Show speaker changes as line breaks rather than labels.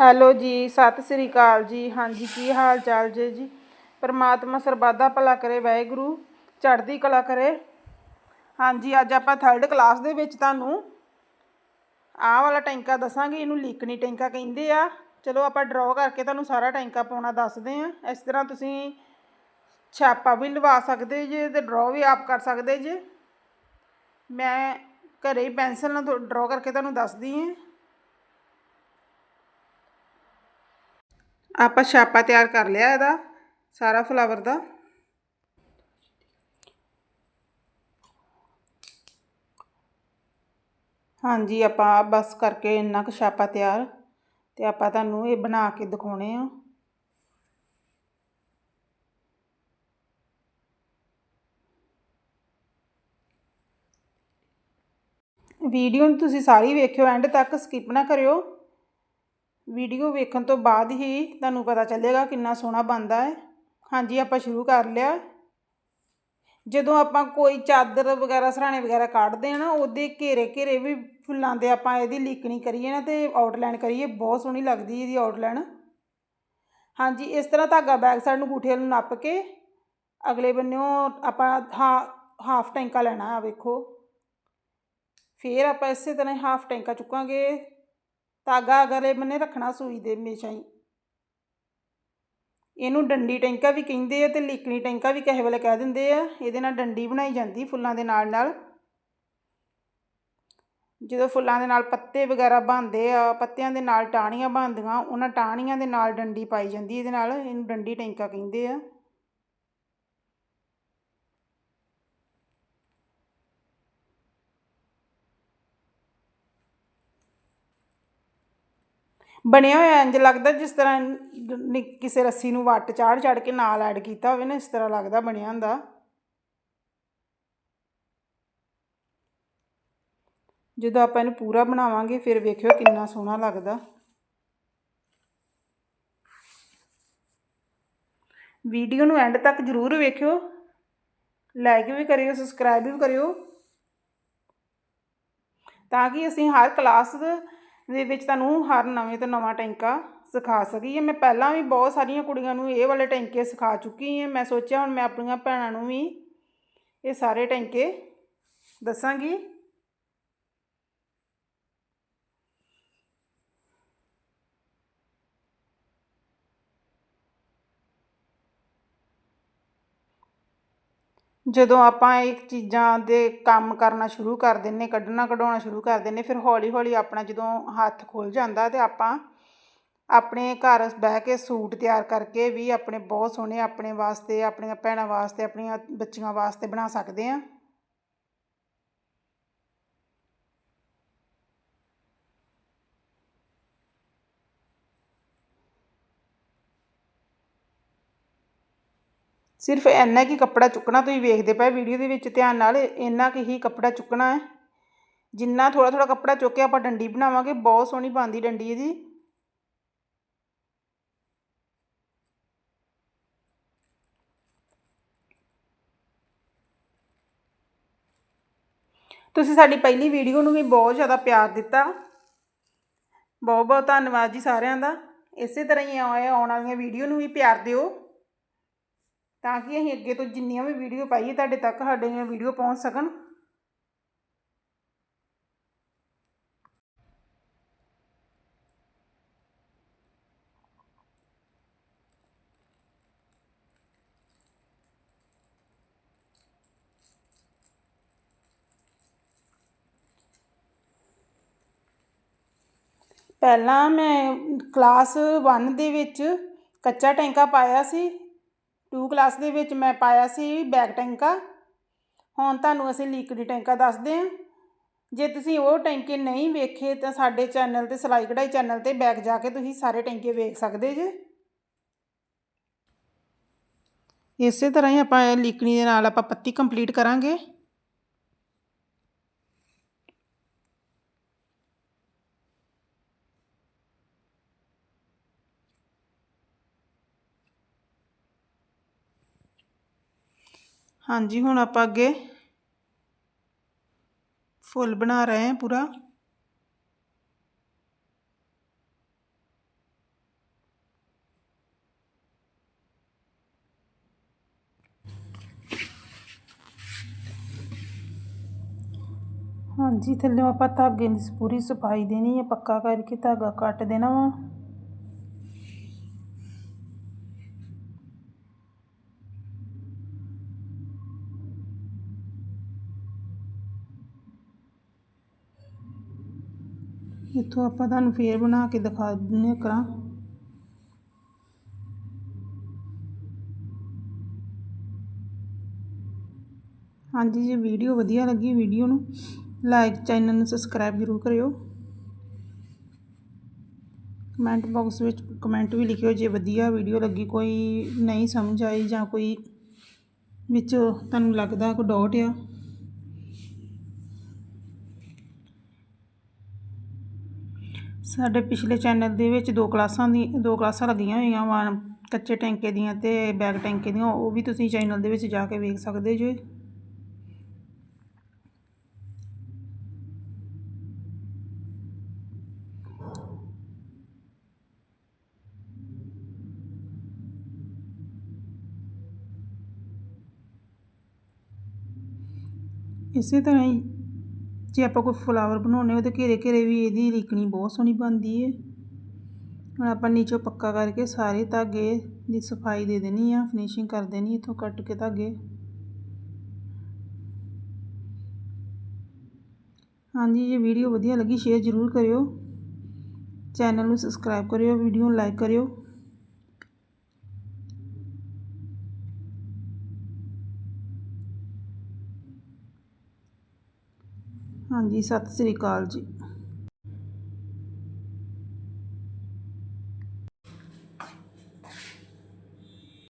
Hello ਜੀ, ਸਤਿ ਸ੍ਰੀ ਅਕਾਲ ਜੀ। ਹਾਂਜੀ, ਕੀ ਹਾਲ ਚਾਲ ਜੇ ਜੀ? ਪਰਮਾਤਮਾ ਸਰਬਾਦਾ ਭਲਾ ਕਰੇ, ਵਾਹਿਗੁਰੂ। ਚੜ੍ਹਦੀ ਕਲਾ ਕਰੇ। ਹਾਂਜੀ, ਅੱਜ ਆਪਾਂ ਥਰਡ ਕਲਾਸ ਦੇ ਵਿੱਚ ਤੁਹਾਨੂੰ ਆਹ ਵਾਲਾ ਟੈਂਕਾ ਦੱਸਾਂਗੇ, ਇਹਨੂੰ ਲੀਕਣੀ ਟੈਂਕਾ ਕਹਿੰਦੇ ਆ। ਚਲੋ, ਆਪਾਂ ਡਰਾਅ ਕਰਕੇ ਤੁਹਾਨੂੰ ਸਾਰਾ ਟੈਂਕਾ ਪਾਉਣਾ ਦੱਸਦੇ ਆ। ਇਸ ਤਰ੍ਹਾਂ ਤੁਸੀਂ ਛਾਪਾ ਵੀ ਲਵਾ ਸਕਦੇ ਜੇ ਤੇ ਡਰਾਅ ਵੀ ਆਪ ਕਰ ਸਕਦੇ ਜੇ। ਮੈਂ ਘਰੇ ਹੀ ਪੈਨਸਲ ਨਾਲ ਡਰਾਅ ਕਰਕੇ ਤੁਹਾਨੂੰ ਦੱਸਦੀ ਹਾਂ ਆਪਾਂ ਛਾਪਾ ਤਿਆਰ ਕਰ ਲਿਆ ਇਹਦਾ, ਸਾਰਾ ਫਲਾਵਰ ਦਾ। ਹਾਂਜੀ, ਆਪਾਂ ਬਸ ਕਰਕੇ ਇੰਨਾ ਕੁ ਛਾਪਾ ਤਿਆਰ, ਤੇ ਆਪਾਂ ਤੁਹਾਨੂੰ ਇਹ ਬਣਾ ਕੇ ਦਿਖਾਉਣੇ ਆ। ਵੀਡੀਓ ਨੂੰ ਤੁਸੀਂ ਸਾਰੀ ਵੇਖਿਓ, ਐਂਡ ਤੱਕ ਸਕਿਪ ਨਾ ਕਰਿਓ। ਵੀਡੀਓ ਵੇਖਣ ਤੋਂ ਬਾਅਦ ਹੀ ਤੁਹਾਨੂੰ ਪਤਾ ਚੱਲੇਗਾ ਕਿੰਨਾ ਸੋਹਣਾ ਬਣਦਾ ਹੈ। ਹਾਂਜੀ, ਆਪਾਂ ਸ਼ੁਰੂ ਕਰ ਲਿਆ। ਜਦੋਂ ਆਪਾਂ ਕੋਈ ਚਾਦਰ ਵਗੈਰਾ, ਸਰਾਣੇ ਵਗੈਰਾ ਕੱਢਦੇ ਆ ਨਾ, ਉਹਦੇ ਘੇਰੇ ਘੇਰੇ ਵੀ ਫੁੱਲਾਂ ਦੇ ਆਪਾਂ ਇਹਦੀ ਲੀਕਣੀ ਕਰੀਏ ਨਾ ਤੇ ਆਊਟਲਾਈਨ ਕਰੀਏ, ਬਹੁਤ ਸੋਹਣੀ ਲੱਗਦੀ ਇਹਦੀ ਆਊਟਲਾਈਨ। ਹਾਂਜੀ, ਇਸ ਤਰ੍ਹਾਂ ਧਾਗਾ ਬੈਕ ਸਾਈਡ ਨੂੰ ਗੂਠੇ ਨੂੰ ਨੱਪ ਕੇ ਅਗਲੇ ਬੰਨਿਓ ਆਪਾਂ ਹਾਫ ਟੈਂਕਾ ਲੈਣਾ ਆ, ਵੇਖੋ। ਫਿਰ ਆਪਾਂ ਇਸੇ ਤਰ੍ਹਾਂ ਹਾਫ ਟੈਂਕਾ ਚੁੱਕਾਂਗੇ। ਧਾਗਾ ਅਗਲੇ ਬੰਨੇ ਰੱਖਣਾ ਸੂਈ ਦੇ ਹਮੇਸ਼ਾ ਹੀ। ਇਹਨੂੰ ਡੰਡੀ ਟੈਂਕਾ ਵੀ ਕਹਿੰਦੇ ਆ ਤੇ ਲੀਕਣੀ ਟੈਂਕਾ ਵੀ ਕਿਸੇ ਵੇਲੇ ਕਹਿ ਦਿੰਦੇ ਆ, ਇਹਦੇ ਨਾਲ ਡੰਡੀ ਬਣਾਈ ਜਾਂਦੀ ਫੁੱਲਾਂ ਦੇ ਨਾਲ ਨਾਲ। ਜਦੋਂ ਫੁੱਲਾਂ ਦੇ ਨਾਲ ਪੱਤੇ ਵਗੈਰਾ ਬਣਦੇ ਆ, ਪੱਤਿਆਂ ਦੇ ਨਾਲ ਟਾਹਣੀਆਂ ਬਣਦੀਆਂ, ਉਹਨਾਂ ਟਾਹਣੀਆਂ ਦੇ ਨਾਲ ਡੰਡੀ ਪਾਈ ਜਾਂਦੀ, ਇਹਦੇ ਨਾਲ ਇਹਨੂੰ ਡੰਡੀ ਟੈਂਕਾ ਕਹਿੰਦੇ ਆ। ਬਣਿਆ ਹੋਇਆ ਇੰਜ ਲੱਗਦਾ ਜਿਸ ਤਰ੍ਹਾਂ ਕਿਸੇ ਰੱਸੀ ਨੂੰ ਵੱਟ ਚਾੜ ਚਾੜ ਕੇ ਨਾਲ ਐਡ ਕੀਤਾ ਹੋਵੇ ਨਾ, ਇਸ ਤਰ੍ਹਾਂ ਲੱਗਦਾ ਬਣਿਆ ਹੁੰਦਾ। ਜਦੋਂ ਆਪਾਂ ਇਹਨੂੰ ਪੂਰਾ ਬਣਾਵਾਂਗੇ, ਫਿਰ ਵੇਖਿਓ ਕਿੰਨਾ ਸੋਹਣਾ ਲੱਗਦਾ। ਵੀਡੀਓ ਨੂੰ ਐਂਡ ਤੱਕ ਜ਼ਰੂਰ ਵੇਖਿਓ। ਲਾਈਕ ਵੀ ਕਰਿਓ, ਸਬਸਕ੍ਰਾਈਬ ਵੀ ਕਰਿਓ। ਤਾਂ ਕਿ ਅਸੀਂ ਹਰ ਕਲਾਸ ਦੇ ਵਿੱਚ ਤੁਹਾਨੂੰ ਹਰ ਨਵੇਂ ਤੋਂ ਨਵਾਂ ਟੈਂਕਾ ਸਿਖਾ ਸਕੀਏ ਮੈਂ ਪਹਿਲਾਂ ਵੀ ਬਹੁਤ ਸਾਰੀਆਂ ਕੁੜੀਆਂ ਨੂੰ ਇਹ ਵਾਲੇ ਟੈਂਕੇ ਸਿਖਾ ਚੁੱਕੀ ਹਾਂ। ਮੈਂ ਸੋਚਿਆ ਹੁਣ ਮੈਂ ਆਪਣੀਆਂ ਭੈਣਾਂ ਨੂੰ ਵੀ ਇਹ ਸਾਰੇ ਟੈਂਕੇ ਦੱਸਾਂਗੀ। ਜਦੋਂ ਆਪਾਂ ਇਹ ਚੀਜ਼ਾਂ ਦੇ ਕੰਮ ਕਰਨਾ ਸ਼ੁਰੂ ਕਰ ਦਿੰਦੇ ਕੱਢਣਾ, ਕਢਾਉਣਾ ਸ਼ੁਰੂ ਕਰ ਦਿੰਦੇ ਫਿਰ ਹੌਲੀ ਹੌਲੀ ਆਪਣਾ ਜਦੋਂ ਹੱਥ ਖੁੱਲ ਜਾਂਦਾ ਤੇ ਆਪਾਂ ਆਪਣੇ ਘਰ ਬਹਿ ਕੇ ਸੂਟ ਤਿਆਰ ਕਰਕੇ ਵੀ ਆਪਣੇ ਬਹੁਤ ਸੋਹਣੇ ਆਪਣੇ ਵਾਸਤੇ, ਆਪਣੀਆਂ ਭੈਣਾਂ ਵਾਸਤੇ, ਆਪਣੀਆਂ ਬੱਚੀਆਂ ਵਾਸਤੇ ਬਣਾ ਸਕਦੇ ਆ ਸਿਰਫ ਇੰਨਾ ਕੀ ਕੱਪੜਾ ਚੁੱਕਣਾ ਤੁਸੀਂ ਵੇਖਦੇ ਪਏ ਵੀਡੀਓ ਦੇ ਵਿੱਚ ਧਿਆਨ ਨਾਲ, ਇੰਨਾ ਕਿ ਹੀ ਕੱਪੜਾ ਚੁੱਕਣਾ ਹੈ। ਜਿੰਨਾ ਥੋੜਾ ਥੋੜਾ ਕੱਪੜਾ ਚੁੱਕ ਕੇ ਆਪਾਂ ਡੰਡੀ ਬਣਾਵਾਂਗੇ, ਬਹੁਤ ਸੋਹਣੀ ਬਣਦੀ ਡੰਡੀ ਇਹਦੀ। ਤੁਸੀਂ ਸਾਡੀ ਪਹਿਲੀ ਵੀਡੀਓ ਨੂੰ ਵੀ ਬਹੁਤ ਜ਼ਿਆਦਾ ਪਿਆਰ ਦਿੱਤਾ। ਬਹੁਤ ਬਹੁਤ ਧੰਨਵਾਦ ਜੀ ਸਾਰਿਆਂ ਦਾ। ਇਸੇ ਤਰ੍ਹਾਂ ਹੀ ਆਉਣ ਵਾਲੀਆਂ ਵੀਡੀਓ ਨੂੰ ਵੀ ਪਿਆਰ ਦਿਓ। ਤਾਂ ਕਿ ਅਸੀਂ ਅੱਗੇ ਤੋਂ ਜਿੰਨੀਆਂ ਵੀ ਵੀਡੀਓ ਪਾਈਏ, ਤੁਹਾਡੇ ਤੱਕ ਸਾਡੀਆਂ ਵੀਡੀਓ ਪਹੁੰਚ ਸਕਣ। ਪਹਿਲਾਂ ਮੈਂ ਕਲਾਸ 1 ਦੇ ਵਿੱਚ ਕੱਚਾ ਟੈਂਕਾ ਪਾਇਆ ਸੀ 2 ਕਲਾਸ ਦੇ ਵਿੱਚ ਮੈਂ ਪਾਇਆ ਸੀ ਬੈਕ ਟੈਂਕਾ। ਹੁਣ ਤੁਹਾਨੂੰ ਅਸੀਂ ਲੀਕੜੀ ਟੈਂਕਾ ਦੱਸਦੇ ਹਾਂ। ਜੇ ਤੁਸੀਂ ਉਹ ਟੈਂਕੇ ਨਹੀਂ ਵੇਖੇ ਤਾਂ ਸਾਡੇ ਚੈਨਲ ਤੇ, ਸਲਾਈ ਕਢਾਈ ਚੈਨਲ ਤੇ ਬੈਕ ਜਾ ਕੇ ਤੁਸੀਂ ਸਾਰੇ ਟੈਂਕੇ ਵੇਖ ਸਕਦੇ ਜੇ। ਇਸੇ ਤਰ੍ਹਾਂ ਹੀ ਆਪਾਂ ਲੀਕਣੀ ਦੇ ਨਾਲ ਆਪਾਂ ਪੱਤੀ ਕੰਪਲੀਟ ਕਰਾਂਗੇ। ਹਾਂਜੀ, ਹੁਣ ਆਪਾਂ ਅੱਗੇ ਫੁੱਲ ਬਣਾ ਰਹੇ ਹਾਂ ਪੂਰਾ। ਹਾਂਜੀ, ਥੱਲੇ ਆਪਾਂ ਧਾਗੇ ਦੀ ਪੂਰੀ ਸਫ਼ਾਈ ਦੇਣੀ ਹੈ, ਪੱਕਾ ਕਰਕੇ ਧਾਗਾ ਕੱਟ ਦੇਣਾ ਵਾ। ਇੱਥੋਂ ਆਪਾਂ ਤੁਹਾਨੂੰ ਫੇਰ ਬਣਾ ਕੇ ਦਿਖਾ ਦਿੰਨੇ ਕਰਾਂ ਹਾਂਜੀ ਜੇ, ਵੀਡੀਓ ਵਧੀਆ ਲੱਗੀ ਵੀਡੀਓ ਨੂੰ ਲਾਈਕ ਚੈਨਲ ਨੂੰ ਸਬਸਕ੍ਰਾਈਬ ਜ਼ਰੂਰ ਕਰਿਓ। ਕਮੈਂਟ ਬਾਕਸ ਵਿੱਚ ਕਮੈਂਟ ਵੀ ਲਿਖਿਓ, ਜੇ ਵਧੀਆ ਵੀਡੀਓ ਲੱਗੀ, ਕੋਈ ਨਹੀਂ ਸਮਝ ਆਈ ਜਾਂ ਕੋਈ ਵਿੱਚ ਤੁਹਾਨੂੰ ਲੱਗਦਾ ਕੋਈ ਡਾਊਟ ਆ। ਸਾਡੇ ਪਿਛਲੇ ਚੈਨਲ ਦੇ ਵਿੱਚ ਦੋ ਕਲਾਸਾਂ ਦੀ, ਦੋ ਕਲਾਸਾਂ ਲੱਗੀਆਂ ਹੋਈਆਂ ਵਾ, ਕੱਚੇ ਟੈਂਕੇ ਦੀਆਂ ਤੇ ਬੈਗ ਟੈਂਕੇ ਦੀਆਂ, ਉਹ ਵੀ ਤੁਸੀਂ ਚੈਨਲ ਦੇ ਵਿੱਚ ਜਾ ਕੇ ਵੇਖ ਸਕਦੇ ਜੇ। ਇਸੇ ਤਰ੍ਹਾਂ ਹੀ ਜੇ ਆਪਾਂ ਕੋਈ ਫਲਾਵਰ ਬਣਾਉਣੇ ਹੋ ਤੇ ਘੇਰੇ ਘੇਰੇ ਵੀ ਇਹਦੀ ਲਿਕਣੀ ਬਹੁਤ ਸੋਹਣੀ ਬਣਦੀ ਹੈ ਹੁਣ ਆਪਾਂ ਨੀਚੋਂ ਪੱਕਾ ਕਰਕੇ ਸਾਰੇ ਧਾਗੇ ਦੀ ਸਫ਼ਾਈ ਦੇ ਦੇਣੀ ਆ ਫਿਨਿਸ਼ਿੰਗ ਕਰ ਦੇਣੀ, ਇੱਥੋਂ ਕੱਟ ਕੇ ਧਾਗੇ। ਹਾਂਜੀ, ਜੇ ਵੀਡੀਓ ਵਧੀਆ ਲੱਗੀ ਸ਼ੇਅਰ ਜ਼ਰੂਰ ਕਰਿਓ। ਚੈਨਲ ਨੂੰ ਸਬਸਕ੍ਰਾਈਬ ਕਰਿਓ ਵੀਡੀਓ ਨੂੰ ਲਾਈਕ ਕਰਿਓ। ਹਾਂਜੀ ਸਤਿ ਸ੍ਰੀ ਅਕਾਲ ਜੀ।